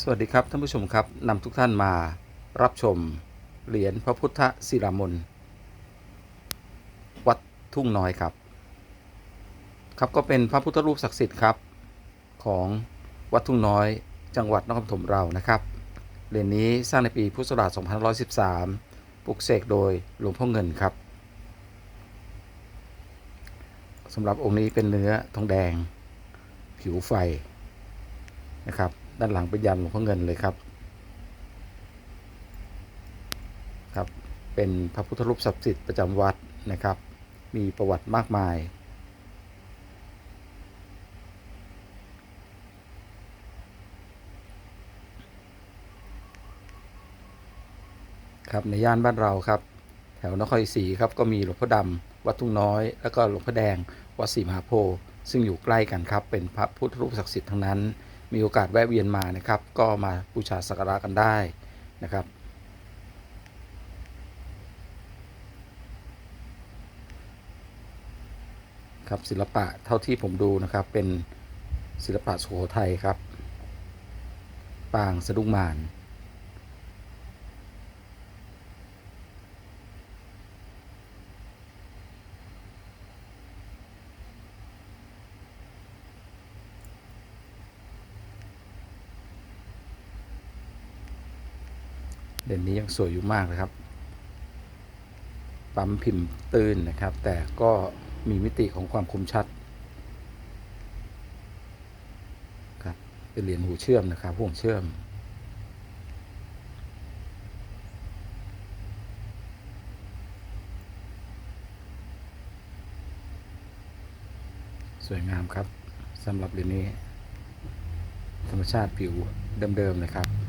สวัสดีครับท่านผู้ชมครับนำทุกท่านมารับชมเหรียญพระพุทธศิลามนวัดทุ่งน้อยครับ ครับก็เป็นพระพุทธรูปศักดิ์สิทธิ์ครับของวัดทุ่งน้อยจังหวัดนครปฐมเรานะครับเหรียญนี้สร้างในปีพุทธศักราช2513 ปลุกเสกโดยหลวงพ่อเงินครับสำหรับองค์นี้เป็นเนื้อทองแดง ผิวไฟ นะครับ ด้านหลังเป็นยันหลวงพ่อเงินเลยครับครับ เป็นพระพุทธรูปศักดิ์สิทธิ์ประจำวัดนะครับ มีประวัติมากมายครับในย่านบ้านเราครับ แถวนครศรีครับก็มีหลวงพ่อดำวัดทุ่งน้อย แล้วก็หลวงพ่อแดงวัดศรีมหาโพธิ์ซึ่งอยู่ใกล้กันครับเป็นพระพุทธรูปศักดิ์สิทธิ์ทั้งนั้น มีโอกาสแวะเวียนมานะครับ ก็มาบูชาสักการะกันได้นะครับ ครับศิลปะเท่าที่ผมดูนะครับเป็นศิลปะสุโขทัยครับ ปางสะดุ้งมาน เด่นนี้ยังสวยอยู่มากนะครับ ปั๊มพิมพ์ตื้นนะครับ แต่ก็มีมิติของความคมชัดครับเป็นเหรียญหูเชื่อมนะครับห่วงเชื่อมสวยงามครับสำหรับเหรียญนี้ ธรรมชาติผิวเดิมๆเลยครับ